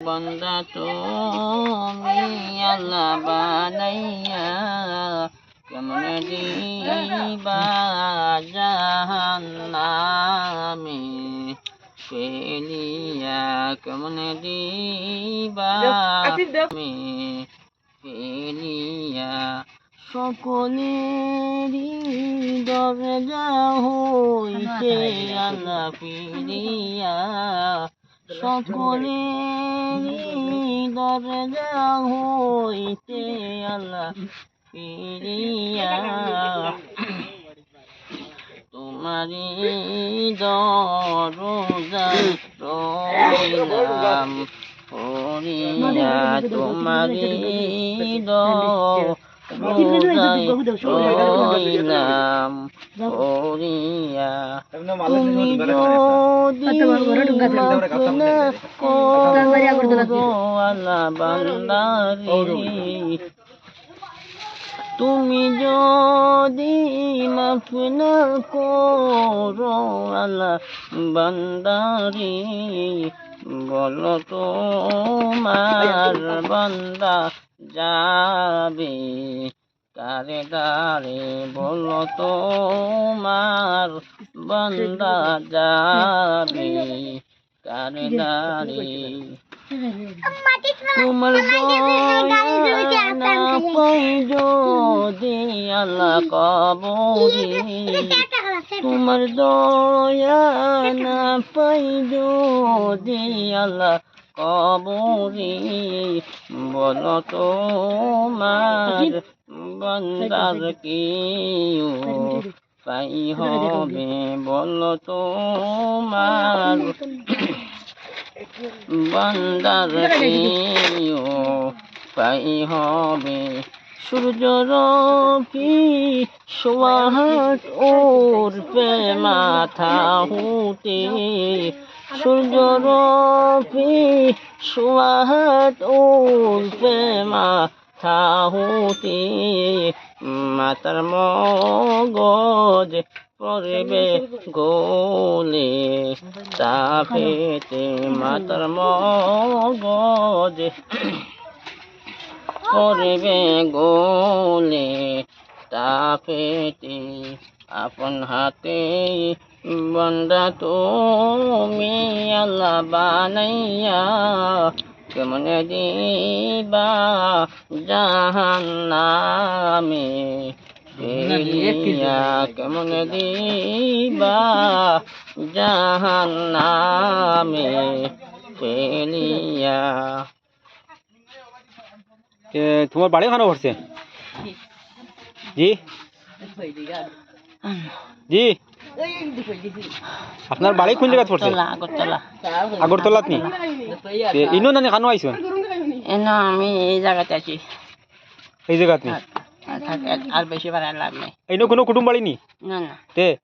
বন্দা তুমি আল্লাহ বানাইয়া কেমন দিবা জাহান্নামে? ফেলিয়া কেমন দিবা মে? ফেলিয়া সকলেরই দরজা হইতে আল্লাহ ফিরিয়া সকলেরই দরজা হইতে আল্লাহ ফিরিয়া তোমারি দরজায় রইলাম হরিয়া তোমারি দরজায় বান্দারি তুমি যদি মাফ না করো আল্লাহ বান্দারি বলো তোমার বান্দা যাবে কারে দারে বলো তোমার বান্দা যাবে কারে দারে তোমার যদি আল্লাহ কবরি তোমার দয়া না পাই যদি আল্লাহ কবরি বলো তোমার বন্দার কেউ পাই হবে? বলো তোমার বান্দার কেউ পাই হবে। সূর্য রফি সোয়াহাট ওর পে মাথা হুতে সূর্য রফি সোয়াহাট ওর পে মাথা হুতে মাতার মগজ পড়বে গোলে তাপেতে মাতার মগজ পড়বে গোলে তাপেতে আপন হাতে বন্দা তুমি আল্লাহ বানাইয়া কেমন দিবা জাহান্নামে কেমন দিবা জাহান্নামে ফেলিয়া। এ, তোমার বাড়ি ওখানে পড়ছে? জি। জি। আপনার বাড়ি কোন জায়গায় পড়ছে? আগরতলা আগরতলা আগরতলাত নি তে, ইনো নানি খানো আইসুন এন আমি এই জায়গাতে আছি। এই জায়গাত? নি আর- বেশি বাড়ার লাভ নেই। ইনো কোনো কুটুম বাড়ি নি? না না। তে?